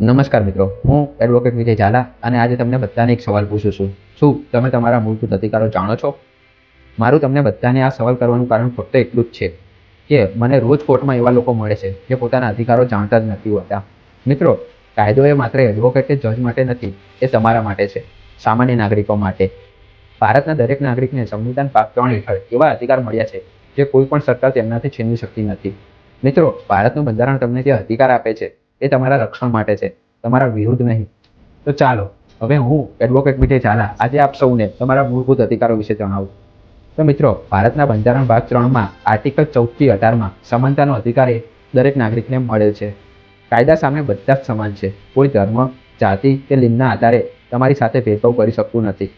નમસ્કાર મિત્રો, હું એડવોકેટ વિજય ઝાલા અને આજે તમને બધાને એક સવાલ પૂછું છું. શું તમે તમારા મૂળભૂત અધિકારો જાણો છો? મારું તમને બધાને આ સવાલ કરવાનું કારણ ફક્ત એટલું જ છે કે મને રોજ કોર્ટમાં એવા લોકો મળે છે જે પોતાના અધિકારો જાણતા જ નથી હોતા. મિત્રો કાયદો એ માત્ર એડવોકેટ જજ માટે નથી, એ તમારા માટે છે, સામાન્ય નાગરિકો માટે. ભારતના દરેક નાગરિકને સંવિધાન પાક ત્રણ હેઠળ એવા અધિકાર મળ્યા છે જે કોઈ પણ સરકાર તેમનાથી છીનવી શકતી નથી. મિત્રો, ભારતનું બંધારણ તમને જે અધિકાર આપે છે એ તમારા રક્ષણ માટે છે. તમારા વિરુદ્ધ નહીં. તો ચાલો, હવે હું એડવોકેટ વિજય ઝાલા આજે આપ સૌને તમારા મૂળભૂત અધિકારો વિશે જણાવું. તો મિત્રો, ભારતના બંધારણ ભાગ ત્રણમાં આર્ટિકલ ચૌદથી અઢારમાં સમાનતાનો અધિકાર એ દરેક નાગરિકને મળે છે. કાયદા સામે બધા જ સમાન છે. કોઈ ધર્મ, જાતિ કે લિંગના આધારે તમારી સાથે ભેદભાવ કરી શકતું નથી.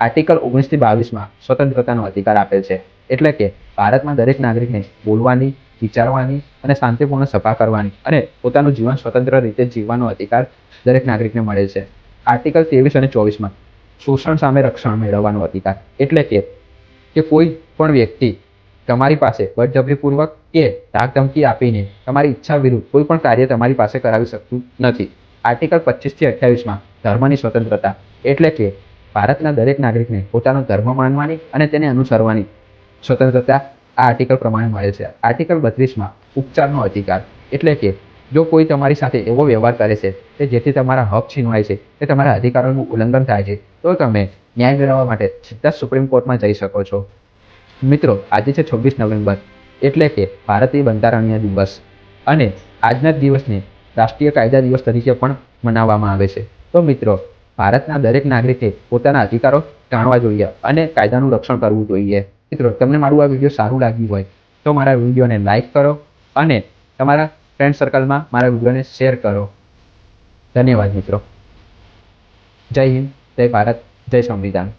આર્ટિકલ ઓગણીસથી બાવીસમાં સ્વતંત્રતાનો અધિકાર આપેલ છે. એટલે કે ભારતમાં દરેક નાગરિકને બોલવાની વિચારવાની અને શાંતિપૂર્ણ સભા કરવાની અને પોતાનું જીવન સ્વતંત્ર રીતે જીવવાનો અધિકાર દરેક નાગરિકને મળે છે. આર્ટિકલ ત્રેવીસ અને ચોવીસમાં શોષણ સામે રક્ષણ મેળવવાનો અધિકાર એટલે કે કે કોઈ પણ વ્યક્તિ તમારી પાસે બળજબરીપૂર્વક કે ધાક ધમકી આપીને તમારી ઈચ્છા વિરુદ્ધ કોઈ પણ કાર્ય તમારી પાસે કરાવી શકતું નથી. આર્ટિકલ પચીસથી અઠ્યાવીસમાં ધર્મની સ્વતંત્રતા એટલે કે ભારતના દરેક નાગરિકને પોતાનો ધર્મ માનવાની અને તેને અનુસરવાની સ્વતંત્રતા આ આર્ટિકલ પ્રમાણે મળે છે. આર્ટિકલ બત્રીસમાં ઉપચારનો અધિકાર એટલે કે જો કોઈ તમારી સાથે એવો વ્યવહાર કરે છે કે જેથી તમારા હક છીનવાય છે, કે તમારા અધિકારોનું ઉલ્લંઘન થાય છે, તો તમે ન્યાય મેળવવા માટે સીધા સુપ્રીમ કોર્ટમાં જઈ શકો છો. મિત્રો, આજે છે છવ્વીસ નવેમ્બર એટલે કે ભારતીય બંધારણીય દિવસ અને આજના દિવસને રાષ્ટ્રીય કાયદા દિવસ તરીકે પણ મનાવવામાં આવે છે. તો મિત્રો, ભારતના દરેક નાગરિકે પોતાના અધિકારો જાણવા જોઈએ અને કાયદાનું રક્ષણ કરવું જોઈએ. મિત્રો, તમને મારું આ વીડિયો સારું લાગ્યું હોય તો મારા વિડીયોને લાઇક કરો અને તમારા ફ્રેન્ડ સર્કલમાં મારા વિડીયોને શેર કરો. ધન્યવાદ મિત્રો. જય હિન્દ, જય ભારત, જય સંવિધાન.